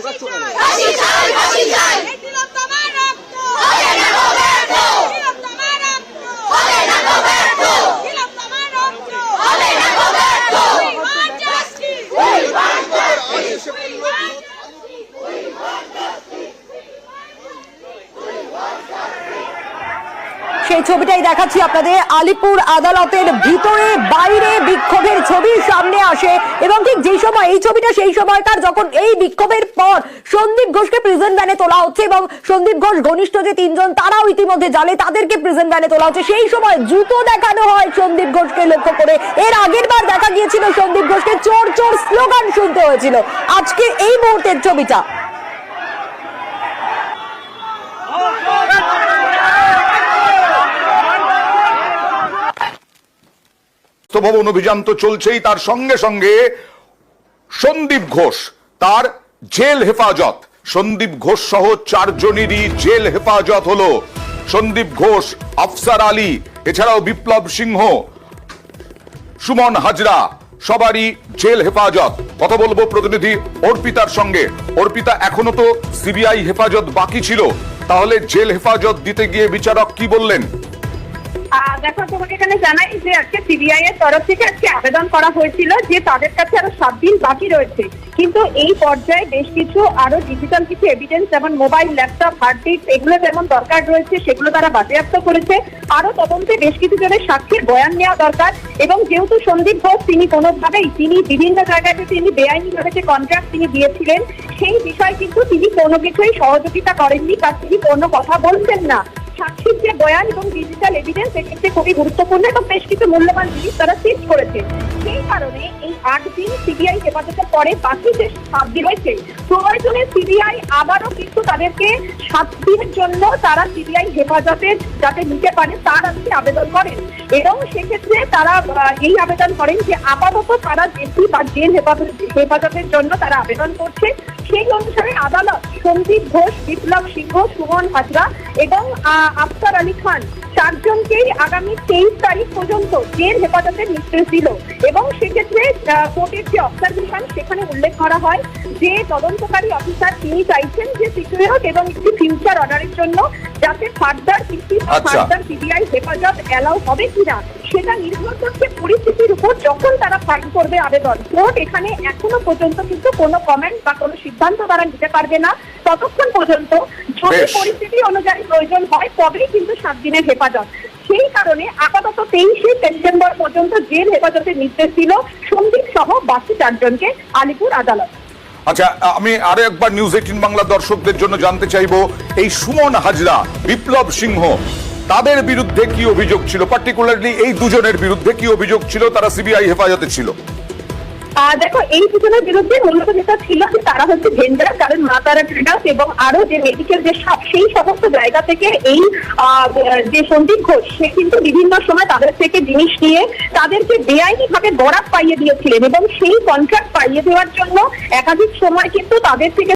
다시 돌아요. 다시 돌아요. সেই ছবিটাই দেখাচ্ছি আপনাদের। আলিপুর আদালতের ভিতরে বাইরে বিক্ষোভের ছবি সামনে আসে এবং ঠিক যে সময়, এই ছবিটা সেই সময়কার যখন এই বিক্ষোভের পর সন্দীপ ঘোষকে প্রিজন ভ্যানে তোলা হচ্ছে এবং সন্দীপ ঘোষ ঘনিষ্ঠ যে তিনজন, তারাও ইতিমধ্যে জালে তাদেরকে প্রিজন ভ্যানে তোলা হচ্ছে। সেই সময় জুতো দেখানো হয় সন্দীপ ঘোষকে লক্ষ্য করে। এর আগের বার দেখা গিয়েছিল সন্দীপ ঘোষকে। চোর চোর স্লোগান শুনতে হয়েছিল। আজকে এই মুহূর্তের ছবিটা। ভবন অভিযান তো চলছেই, তার সঙ্গে সঙ্গে সন্দীপ ঘোষ, তার জেল হেফাজত। সন্দীপ ঘোষ সহ চারজনেরই জেল হেফাজত হলো। সন্দীপ ঘোষ, আফসার আলী, এছাড়াও বিপ্লব সিংহ, সুমন হাজরা, সবারই জেল হেফাজত। কথা বলব প্রতিনিধি অর্পিতার সঙ্গে। অর্পিতা, এখনও তো সিবিআই হেফাজত বাকি ছিল। তাহলে জেল হেফাজত দিতে গিয়ে বিচারক কি বললেন? দেখো, তোমাকে এখানে জানাই যে আজকে সিবিআই এর তরফ থেকে আজকে আবেদন করা হয়েছিল যে তাদের কাছে আরও সাত দিন বাকি রয়েছে। কিন্তু এই পর্যায়ে বেশ কিছু আরও ডিজিটাল কিছু এভিডেন্স যেমন মোবাইল ল্যাপটপ হার্ড ডিস্ক এগুলো যেমন দরকার রয়েছে, সেগুলো তারা বাজেয়াপ্ত করেছে। আরও তদন্তে বেশ কিছু জনের সাক্ষীর বয়ান নেওয়া দরকার এবং যেহেতু সন্দীপ ঘোষ, তিনি কোনোভাবেই, তিনি বিভিন্ন জায়গায় তিনি বেআইনিভাবে যে কন্ট্রাক্ট তিনি দিয়েছিলেন, সেই বিষয় কিন্তু তিনি কোনো কিছুই সহযোগিতা করেননি বা তিনি কোনো কথা বলছেন না। সাক্ষীর যে বয়ান এবং ডিজিটাল এভিডেন্স এক্ষেত্রে খুবই গুরুত্বপূর্ণ এবং বেশ কিছু মূল্যবান জিনিস তারা সিজ করেছে। সেই কারণে এই আট দিন সিবিআই হেফাজতের পরে বাকি যে সাত দিন রয়েছে, প্রয়োজনে সিবিআই আবারও কিন্তু তাদেরকে সাত দিনের জন্য তারা সিবিআই হেফাজতে যাতে নিতে পারে, তার আজকে আবেদন করেন। এবং সেক্ষেত্রে তারা এই আবেদন করেন যে আপাতত তারা জেসি বা জেল হেফাজত হেফাজতের জন্য তারা আবেদন করছে। সেই অনুসারে আদালত সন্দীপ ঘোষ, বিপ্লব সিংহ, সুমন হাজরা এবং আফতার আলী খান। চারজনকেই আগামী তেইশ তারিখ পর্যন্ত জেল হেফাজতের নির্দেশ দিল এবং সেক্ষেত্রে কোর্টের যে অবজারভেশন সেখানে উল্লেখ করা হয় যে তদন্তকারী অফিসার তিনি চাইছেন যে সিকিউরিটি এবং একটি ফিউচার অর্ডারের জন্য যাতে ফার্দার কিছু। ফার্দার সিবিআই হেফাজত অ্যালাউ হবে কিনা সেটা নির্ভর করছে পরিস্থিতির উপর যখন তারা ফাইল করবে আবেদন। কোর্ট এখানে এখনও পর্যন্ত কিন্তু কোনো কমেন্ট বা কোনো সিদ্ধান্ত তারা নিতে পারবে না। ততক্ষণ পর্যন্ত যদি পরিস্থিতি অনুযায়ী প্রয়োজন হয় তবেই কিন্তু সাত দিনের হেফাজত। সেই কারণে আপাতত তেইশে সেপ্টেম্বর পর্যন্ত জেল হেফাজতের নির্দেশ দিল সন্দীপ সহ বাকি চারজনকে আলিপুর আদালত। আচ্ছা আমি আরও একবার নিউজ এইটিন বাংলা দর্শকদের জন্য জানতে চাইব, এই সুমন হাজরা, বিপ্লব সিংহ, তাদের বিরুদ্ধে কি অভিযোগ ছিল? পার্টিকুলারলি এই দুজনের বিরুদ্ধে কি অভিযোগ ছিল? তারা সিবিআই হেফাজতে ছিল। দেখো, এই দুজনের বিরুদ্ধে মূলত যেটা ছিল যে তারা হচ্ছে ভেন্ডার কারণ মা তারা ট্রেডার্স এবং আরও যে মেডিকেল যে সব, সেই সমস্ত জায়গা থেকে এই যে সন্দীপ ঘোষ, সে কিন্তু বিভিন্ন সময় তাদের থেকে জিনিস নিয়ে তাদেরকে বেআইনি ভাবে বরাত পাইয়ে দিয়েছিলেন এবং সেই কন্ট্রাক্ট পাইয়ে দেওয়ার জন্য একাধিক সময় কিন্তু তাদের থেকে